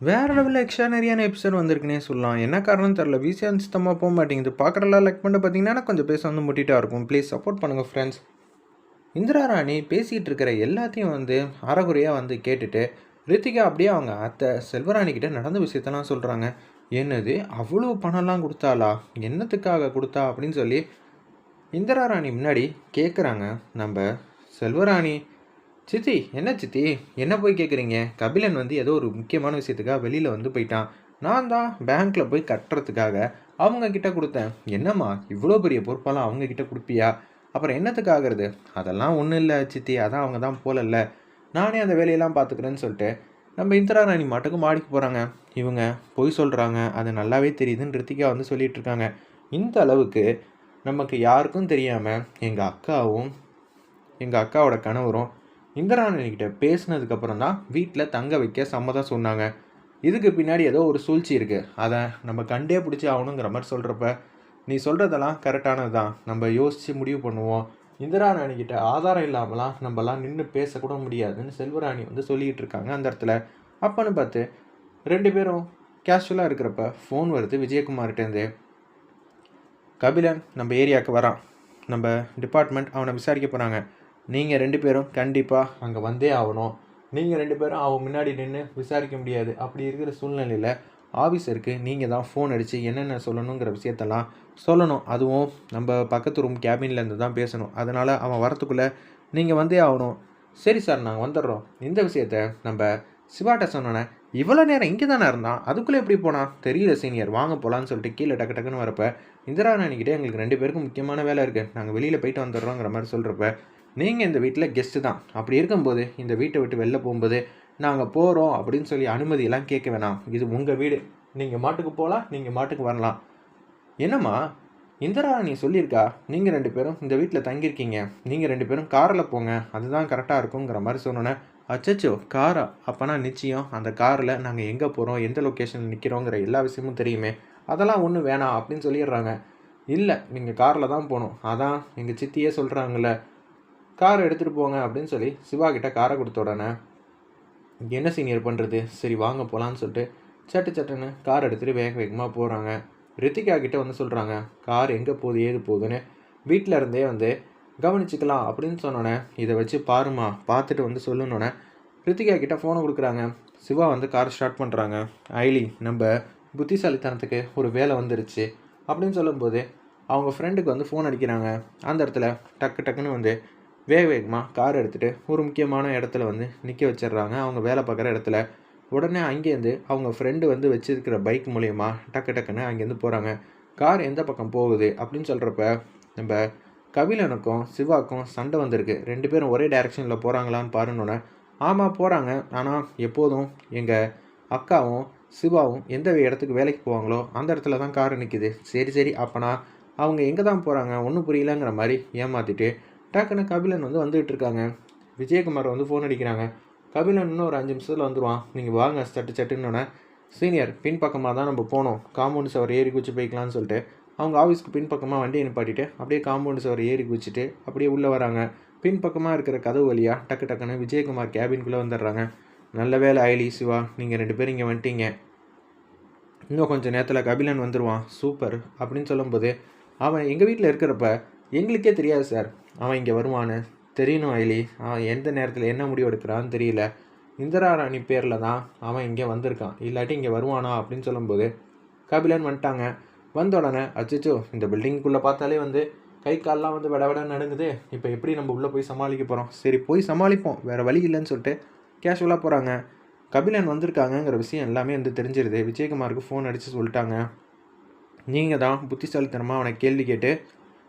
வேறு லெவலில் எக்ஸ்ட்ரானரியான எபிசோட் வந்திருக்குனே சொல்லலாம். என்ன காரணம் தெரில விசியான் சுத்தமாக போக மாட்டேங்குது. பார்க்குறலாம் லைக் பண்ணிட்டு பார்த்தீங்கன்னா கொஞ்சம் பேச வந்து முட்டிட்டா இருக்கும். ப்ளீஸ் சப்போர்ட் பண்ணுங்கள் ஃப்ரெண்ட்ஸ் இந்திரா ராணி பேசிகிட்டு இருக்கிற எல்லாத்தையும் வந்து அறகுறையாக வந்து கேட்டுட்டு ரித்திகா அப்படியே அவங்க அத்தை செல்வராணி கிட்ட நடந்த விஷயத்தெல்லாம் சொல்கிறாங்க என்னது? அவ்வளோ பணம்லாம் கொடுத்தாளா? என்னத்துக்காக கொடுத்தா? அப்படின்னு சொல்லி இந்திரா ராணி முன்னாடி கேட்குறாங்க நம்ம செல்வராணி சித்தி என்ன சித்தி? என்ன போய் கேட்குறீங்க கபிலன் வந்து ஏதோ ஒரு முக்கியமான விஷயத்துக்காக வெளியில் வந்து போயிட்டான். நான் தான் பேங்க்கில் போய் கட்டுறதுக்காக அவங்கக்கிட்ட கொடுத்தேன். என்னம்மா இவ்வளோ பெரிய பொறுப்பெல்லாம் அவங்கக்கிட்ட கொடுப்பியா? அப்புறம் என்னத்துக்காகிறது அதெல்லாம் ஒன்றும் இல்லை சித்தி அதான் அவங்க தான் போகலல்ல நானே அந்த வேலையெல்லாம் பார்த்துக்கிறேன்னு சொல்லிட்டு நம்ம இந்திரா ராணி மாட்டுக்கு மாடிக்கு போகிறாங்க இவங்க பொய் சொல்கிறாங்க அது நல்லாவே தெரியுதுன்னு ரித்திகா வந்து சொல்லிகிட்ருக்காங்க இந்த அளவுக்கு நமக்கு யாருக்கும் தெரியாமல் எங்கள் அக்காவும் எங்கள் அக்காவோட கணவரும் இந்திராணிகிட்ட பேசினதுக்கப்புறம் தான் வீட்டில் தங்க வைக்க சம்மதம் சொன்னாங்க. இதுக்கு பின்னாடி ஏதோ ஒரு சூழ்ச்சி இருக்குது அதை நம்ம கண்டே பிடிச்சி ஆகணுங்கிற மாதிரி சொல்கிறப்ப நீ சொல்கிறதெல்லாம் கரெக்டானது தான் நம்ம யோசித்து முடிவு பண்ணுவோம். இந்திராணிகிட்ட ஆதாரம் இல்லாமலாம் நம்மலாம் நின்று பேசக்கூட முடியாதுன்னு செல்வராணி வந்து சொல்லிகிட்டு இருக்காங்க அந்த இடத்துல. அப்போன்னு பார்த்து ரெண்டு பேரும் கேஷுவலாக இருக்கிறப்ப ஃபோன் வருது விஜயகுமார்கிட்டேருந்து கபிலன் நம்ம ஏரியாவுக்கு வரான். நம்ம டிபார்ட்மெண்ட் அவனை விசாரிக்க போகிறாங்க நீங்கள் ரெண்டு பேரும் கண்டிப்பாக அங்கே வந்தே ஆகணும். நீங்கள் ரெண்டு பேரும் அவன் முன்னாடி நின்று விசாரிக்க முடியாது. அப்படி இருக்கிற சூழ்நிலையில் ஆஃபீஸருக்கு நீங்கள் தான் ஃபோன் அடித்து என்னென்ன சொல்லணுங்கிற விஷயத்தெல்லாம் சொல்லணும். அதுவும் நம்ம பக்கத்து ரூம் கேபின்லேருந்து தான் பேசணும். அதனால் அவன் வரத்துக்குள்ளே நீங்கள் வந்தே ஆகணும். சரி சார் நாங்கள் வந்துடுறோம். இந்த விஷயத்த நம்ம சிவாட்ட சொன்னோன்னே இவ்வளோ நேரம் இங்கே தானே இருந்தான்? அதுக்குள்ளே எப்படி போனான்? தெரியல சீனியர் வாங்க போகலான்னு சொல்லிட்டு கீழே டக்கு டக்குன்னு வரப்போ இந்திரா ராணிக்கிட்டே எங்களுக்கு ரெண்டு பேருக்கும் முக்கியமான வேலை இருக்குது நாங்கள் வெளியில் போயிட்டு வந்துடுறோங்கிற மாதிரி சொல்கிறப்ப நீங்கள் இந்த வீட்டில் கெஸ்ட்டு தான். அப்படி இருக்கும்போது இந்த வீட்டை விட்டு வெளில போகும்போது நாங்கள் போகிறோம் அப்படின்னு சொல்லி அனுமதியெல்லாம் கேட்க வேணாம். இது உங்கள் வீடு. நீங்கள் மாட்டுக்கு போகலாம் நீங்கள் மாட்டுக்கு வரலாம். என்னம்மா? இந்திரா நீ சொல்லியிருக்கா நீங்கள் ரெண்டு பேரும் இந்த வீட்டில் தங்கியிருக்கீங்க. நீங்கள் ரெண்டு பேரும் காரில் போங்க. அதுதான் கரெக்டாக இருக்குங்கிற மாதிரி சொன்னோன்னே அச்சச்சோ காரா அப்போனா நிச்சயம் அந்த காரில் நாங்கள் எங்கே போகிறோம் எந்த லொக்கேஷனில் நிற்கிறோங்கிற எல்லா விஷயமும் தெரியுமே. அதெல்லாம் ஒன்றும் வேணாம் அப்படின்னு சொல்லிடுறாங்க. இல்லை நீங்கள் காரில் தான் போகணும். அதான் எங்கள் சித்தியே சொல்கிறாங்கல்ல காரை எடுத்துகிட்டு போங்க அப்படின்னு சொல்லி சிவா கிட்ட காரை கொடுத்த உடனே என்ன சீனியர் பண்ணுறது சரி வாங்க போகலான்னு சொல்லிட்டு சட்டு சட்டுன்னு கார் எடுத்துகிட்டு வேக வேகமாக போகிறாங்க ரித்திகா கிட்டே வந்து சொல்கிறாங்க கார் எங்கே போகுது? ஏது போகுதுன்னு? வீட்டில் இருந்தே வந்து கவனிச்சுக்கலாம் அப்படின்னு சொன்னோன்னே இதை வச்சு பாருமா பார்த்துட்டு வந்து சொல்லணுன்னே ரித்திகா கிட்டே ஃபோனை கொடுக்குறாங்க. சிவா வந்து கார் ஸ்டார்ட் பண்ணுறாங்க ஐலி நம்ம புத்திசாலித்தனத்துக்கு ஒரு வேலை வந்துருச்சு. அப்படின்னு சொல்லும்போது அவங்க ஃப்ரெண்டுக்கு வந்து ஃபோன் அடிக்கிறாங்க. அந்த இடத்துல டக்கு டக்குன்னு வந்து வேக வேகமாக கார் எடுத்துகிட்டு ஒரு முக்கியமான இடத்துல வந்து நிற்க வச்சிடுறாங்க. அவங்க வேலை பார்க்குற இடத்துல. உடனே அங்கேருந்து அவங்க ஃப்ரெண்டு வந்து வச்சுருக்கிற பைக் மூலயமா டக்கு டக்குன்னு அங்கேருந்து போகிறாங்க கார் எந்த பக்கம் போகுது அப்படின்னு சொல்கிறப்ப நம்ம கபிலனுக்கும் சிவாக்கும் சண்டை வந்திருக்கு. ரெண்டு பேரும் ஒரே டைரெக்ஷனில் போகிறாங்களான்னு பாருன்னொன்னே ஆமாம் போகிறாங்க ஆனால் எப்போதும் எங்கள் அக்காவும் சிவாவும் எந்த இடத்துக்கு வேலைக்கு போவாங்களோ அந்த இடத்துல தான் கார் நிற்கிது சரி சரி அப்போனா அவங்க எங்கே தான் போகிறாங்க ஒன்றும் புரியலங்கிற மாதிரி ஏமாற்றிட்டு டக்குன்னு கபிலன் வந்து வந்துகிட்டு இருக்காங்க விஜயகுமார் வந்து ஃபோன் அடிக்கிறாங்க. கபிலன் இன்னும் ஒரு அஞ்சு நிமிஷத்தில் வந்துடுவான் நீங்கள் வாங்க சட்டு சட்டுன்னொன்னே சீனியர் பின்பக்கமாக தான் நம்ம போனோம். காம்பவுண்ட் சவர் ஏறி குச்சி போய்க்கலான்னு சொல்லிட்டு. அவங்க ஆஃபீஸ்க்கு பின்பக்கமாக வண்டியை நிப்பாட்டிட்டு அப்படியே காம்பவுண்ட் சவர் ஏறி குச்சிட்டு அப்படியே உள்ளே வராங்க. பின்பக்கமாக இருக்கிற கதவு வழியாக டக்கு டக்குன்னு விஜயகுமார் கேபின்குள்ளே வந்துடுறாங்க. நல்ல வேலை ஐலி சிவா நீங்கள் ரெண்டு பேரும் இங்கே வந்துட்டீங்க. இன்னும் கொஞ்சம் நேரத்தில் கபிலன் வந்துடுவான் சூப்பர். அப்படின்னு சொல்லும்போது அவன் எங்கள் வீட்டில் இருக்கிறப்ப எங்களுக்கே தெரியாது சார் அவன் இங்கே வருவான்னு தெரியணும் ஐலி. அவன் எந்த நேரத்தில் என்ன முடிவு எடுக்கிறான்னு தெரியல. இந்திரா ராணி பேரில் தான் அவன் இங்கே வந்திருக்கான். இல்லாட்டி இங்கே வருவானா அப்படின்னு சொல்லும்போது கபிலன் வந்துட்டாங்க. வந்த உடனே அச்சோ இந்த பில்டிங்குள்ளே பார்த்தாலே வந்து கை கால்லாம் வந்து விட விட நடுங்குது. இப்போ எப்படி நம்ம உள்ளே போய் சமாளிக்க போகிறோம் சரி போய் சமாளிப்போம். வேறு வழி இல்லைன்னு சொல்லிட்டு கேஷுவலாக போகிறாங்க கபிலன் வந்திருக்காங்கங்கிற விஷயம் எல்லாமே வந்து தெரிஞ்சிருது. விஜயகுமாருக்கு ஃபோன் அடித்து சொல்லிட்டாங்க. நீங்கள் தான் புத்திசாலித்தனமாக அவனை கேள்வி கேட்டு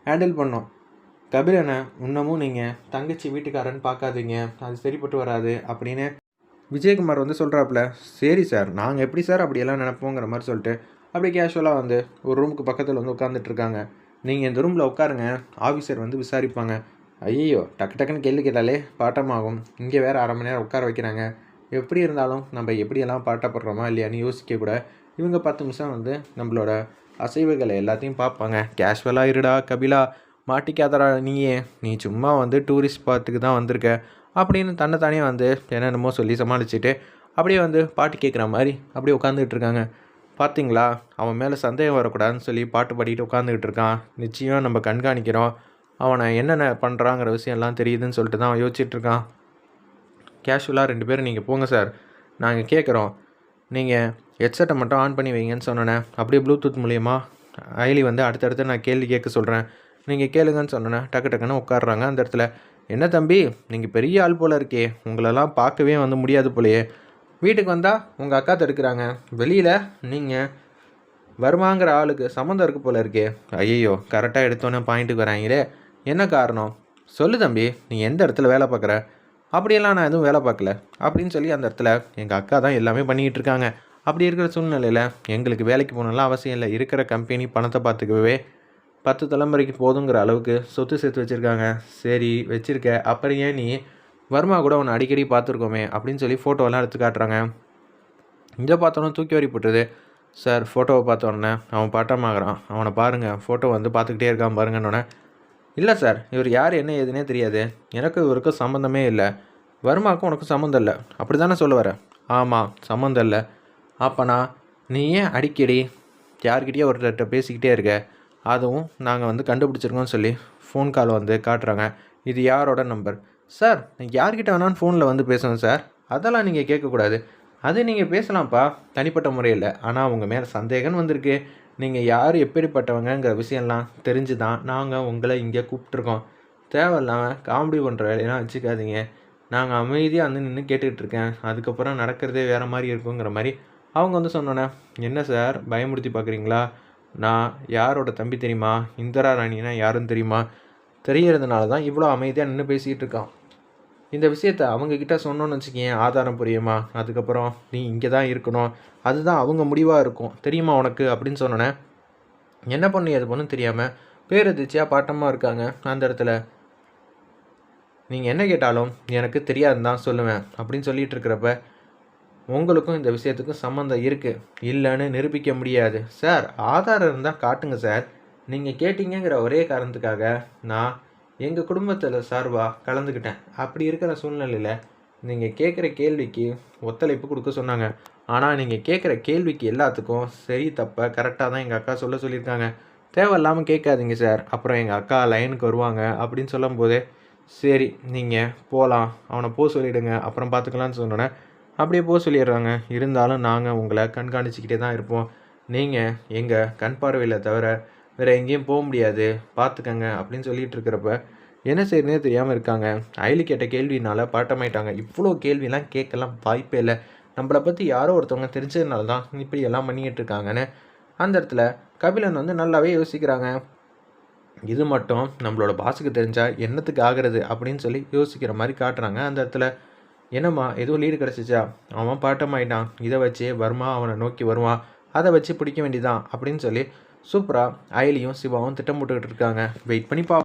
ஹேண்டில் பண்ணோம். கபிலனை இன்னமும் நீங்கள் தங்கச்சி வீட்டுக்காரன்னு பார்க்காதீங்க. அது சரிப்பட்டு வராது அப்படின்னு விஜயகுமார் வந்து சொல்கிறாப்புல சரி சார் நாங்கள் எப்படி சார் அப்படியெல்லாம் நினைப்போங்கிற மாதிரி சொல்லிட்டு அப்படியே கேஷுவலாக வந்து ஒரு ரூமுக்கு பக்கத்தில் வந்து உட்காந்துட்ருக்காங்க நீங்கள் இந்த ரூமில் உட்காருங்க ஆஃபீஸர் வந்து விசாரிப்பாங்க. ஐயோ டக்கு டக்குன்னு கேள்வி கேட்டாலே பாட்டமாகும். இங்கே வேறு அரை மணி நேரம் உட்கார வைக்கிறாங்க. எப்படி இருந்தாலும் நம்ம எப்படியெல்லாம் பாட்டப்படுறோமா இல்லையான்னு யோசிக்க கூட இவங்க பத்து நிமிஷம் வந்து நம்மளோட அசைவுகளை எல்லாத்தையும் பார்ப்பாங்க. கேஷுவலாக இருடா கபிலா. மாட்டிக்காதடா நீயே. நீ சும்மா வந்து டூரிஸ்ட் ஸ்பாட்டுக்கு தான் வந்திருக்க. அப்படின்னு தன்னைத்தானே வந்து என்னென்னமோ சொல்லி சமாளிச்சுட்டு அப்படியே வந்து பாட்டு கேட்குற மாதிரி அப்படியே உட்காந்துக்கிட்டு இருக்காங்க. பார்த்தீங்களா அவன் மேலே சந்தேகம் வரக்கூடாதுன்னு சொல்லி பாட்டு பாடிட்டு உட்காந்துக்கிட்டு இருக்கான். நிச்சயம் நம்ம கண்காணிக்கிறோம். அவனை என்னென்ன பண்ணுறாங்கிற விஷயம்லாம் தெரியுதுன்னு சொல்லிட்டு தான் அவன் யோசிச்சுட்டு இருக்கான். கேஷுவலாக ரெண்டு பேரும் நீங்கள் போங்க சார். நாங்கள் கேட்குறோம் நீங்கள் ஹெட்செட்டை மட்டும் ஆன் பண்ணி வைங்கன்னு சொன்னேன். அப்படியே ப்ளூடூத் மூலியமா ஐலி வந்து அடுத்தடுத்து நான் கேள்வி கேட்க சொல்கிறேன் நீங்கள் கேளுங்கன்னு சொன்னேன். டக்கு டக்குன்னு உட்காடுறாங்க அந்த இடத்துல. என்ன தம்பி நீங்கள் பெரிய ஆள் போல் இருக்கே. உங்களெல்லாம் பார்க்கவே வந்து முடியாது போலையே. வீட்டுக்கு வந்தால் உங்கள் அக்கா தடுக்கிறாங்க. வெளியில் நீங்கள் வருமாங்கிற ஆளுக்கு சம்மந்தம் இருக்கு போல இருக்கே. ஐயோ கரெக்டாக எடுத்தோன்னே பாயிண்ட்டுக்கு வராங்களே. என்ன காரணம்? சொல்லு தம்பி நீ எந்த இடத்துல வேலை பார்க்குற? அப்படியெல்லாம் நான் எதுவும் வேலை பார்க்கல. அப்படின்னு சொல்லி அந்த இடத்துல எங்கள் அக்கா தான் எல்லாமே பண்ணிக்கிட்டு இருக்காங்க. அப்படி இருக்கிற சூழ்நிலையில் எங்களுக்கு வேலைக்கு போகணும்லாம் அவசியம் இல்லை. இருக்கிற கம்பெனி பணத்தை பார்த்துக்கவே பத்து தலைமுறைக்கு போதுங்கிற அளவுக்கு சொத்து சேர்த்து வச்சுருக்காங்க. சரி வச்சுருக்க. அப்புறம் ஏன் நீ வர்மா கூட உன்னை அடிக்கடி பார்த்துருக்கோமே அப்படின்னு சொல்லி ஃபோட்டோவெல்லாம் எடுத்து காட்டுறாங்க. இங்கே பார்த்தோன்னே தூக்கி வரி போட்டுது சார் ஃபோட்டோவை பார்த்த உடனே அவன் பாட்டமாகறான் அவனை பாருங்கள் ஃபோட்டோ வந்து பார்த்துக்கிட்டே இருக்கான் பாருங்கன்னொன்னே இல்லை சார் இவர் யார் என்ன ஏதுனே தெரியாது. எனக்கு இவருக்கும் சம்மந்தமே இல்லை. வர்மாவுக்கும் உனக்கும் சம்மந்தம் இல்லை. அப்படி தானே சொல்ல ஆமாம் சம்மந்தம் இல்லை. அப்போனா நீ ஏன் அடிக்கடி யார்கிட்டயோ ஒருத்தர்கிட்ட பேசிக்கிட்டே இருக்க? அதுவும் நாங்கள் வந்து கண்டுபிடிச்சிருக்கோம்னு சொல்லி ஃபோன் கால் வந்து காட்டுறாங்க. இது யாரோட நம்பர் சார் யார்கிட்ட வேணாலும் ஃபோனில் வந்து பேசணும் சார் அதெல்லாம் நீங்கள் கேட்கக்கூடாது. அது நீங்கள் பேசலாம்ப்பா. தனிப்பட்ட முறையில். ஆனால் உங்கள் மேலே சந்தேகம் வந்திருக்கு. நீங்கள் யார் எப்படிப்பட்டவங்கங்கிற விஷயம்லாம் தெரிஞ்சு தான் நாங்கள் உங்களை இங்கே கூப்பிட்ருக்கோம் தேவையில்லாமல் காமெடி பண்ணுற வேலையெல்லாம் வச்சுக்காதீங்க. நாங்கள் அமைதியாக வந்து நின்று கேட்டுக்கிட்டு இருக்கேன். அதுக்கப்புறம் நடக்கிறதே வேறு மாதிரி இருக்குங்கிற மாதிரி அவங்க வந்து சொன்னோன்னே என்ன சார்? பயமுறுத்தி பார்க்குறீங்களா? நான் யாரோட தம்பி தெரியுமா? இந்திரா ராணினா யாருன்னு தெரியுமா? தெரியறதுனால தான் இவ்வளோ அமைதியாக நின்று பேசிகிட்டு இருக்கான். இந்த விஷயத்த அவங்கக்கிட்ட சொன்னோன்னு வச்சுக்கேன் ஆதாரம் புரியுமா? அதுக்கப்புறம் நீ இங்கே தான் இருக்கணும். அதுதான் அவங்க முடிவாக இருக்கும். தெரியுமா உனக்கு? அப்படின்னு சொன்னோன்னே என்ன பண்ணு? அது பண்ணும் தெரியாமல் பேரதிர்ச்சியாக பாட்டமாக இருக்காங்க அந்த இடத்துல. நீங்கள் என்ன கேட்டாலும் எனக்கு தெரியாதுன்னு தான் சொல்லுவேன். அப்படின்னு சொல்லிகிட்டு இருக்கிறப்ப உங்களுக்கும் இந்த விஷயத்துக்கும் சம்மந்தம் இருக்குது இல்லைன்னு நிரூபிக்க முடியாது. சார் ஆதாரம் இருந்தால் காட்டுங்க சார். நீங்கள் கேட்டீங்கிற ஒரே காரணத்துக்காக நான் எங்கள் குடும்பத்தில் சார்பாக கலந்துக்கிட்டேன். அப்படி இருக்கிற சூழ்நிலையில் நீங்கள் கேட்குற கேள்விக்கு ஒத்துழைப்பு கொடுக்க சொன்னாங்க. ஆனால் நீங்கள் கேட்குற கேள்விக்கு எல்லாத்துக்கும் சரி தப்ப கரெக்டாக தான் எங்கள் அக்கா சொல்ல சொல்லியிருக்காங்க. தேவையில்லாமல் கேட்காதீங்க சார். அப்புறம் எங்கள் அக்கா லைனுக்கு வருவாங்க அப்படின்னு சொல்லும்போதே சரி நீங்கள் போகலாம் அவனை போக சொல்லிவிடுங்க அப்புறம் பார்த்துக்கலான்னு சொன்னோன்னே அப்படியே போக சொல்லிடுறாங்க. இருந்தாலும் நாங்கள் உங்களை கண்காணிச்சிக்கிட்டே தான் இருப்போம். நீங்கள் எங்கள் கண் பார்வையில் தவிர வேறு எங்கேயும் போக முடியாது. பார்த்துக்கங்க அப்படின்னு சொல்லிட்டு இருக்கிறப்ப என்ன செய்யறதுனே தெரியாமல் இருக்காங்க. அயலி கேட்ட கேள்வினால பாட்டமாயிட்டாங்க இவ்வளோ கேள்விலாம் கேட்கலாம் வாய்ப்பே இல்லை. நம்மளை பற்றி யாரோ ஒருத்தவங்க தெரிஞ்சதுனால தான் இப்படி எல்லாம் பண்ணிக்கிட்டு இருக்காங்கன்னு அந்த இடத்துல கபிலன் வந்து நல்லாவே யோசிக்கிறாங்க. இது மட்டும் நம்மளோட பாஸுக்கு தெரிஞ்சால் என்னத்துக்கு ஆகிறது அப்படின்னு சொல்லி யோசிக்கிற மாதிரி காட்டுறாங்க அந்த இடத்துல. என்னம்மா எதுவும் லீடு கிடச்சிச்சா? அவன் பாட்டமாயிட்டான் இதை வச்சு வர்மா அவனை நோக்கி வருவான். அதை வச்சு பிடிக்க வேண்டியதான் அப்படின்னு சொல்லி சூப்பராக அயலியும் சிவாவும் திட்டம் போட்டுக்கிட்டு இருக்காங்க. வெயிட் பண்ணி பா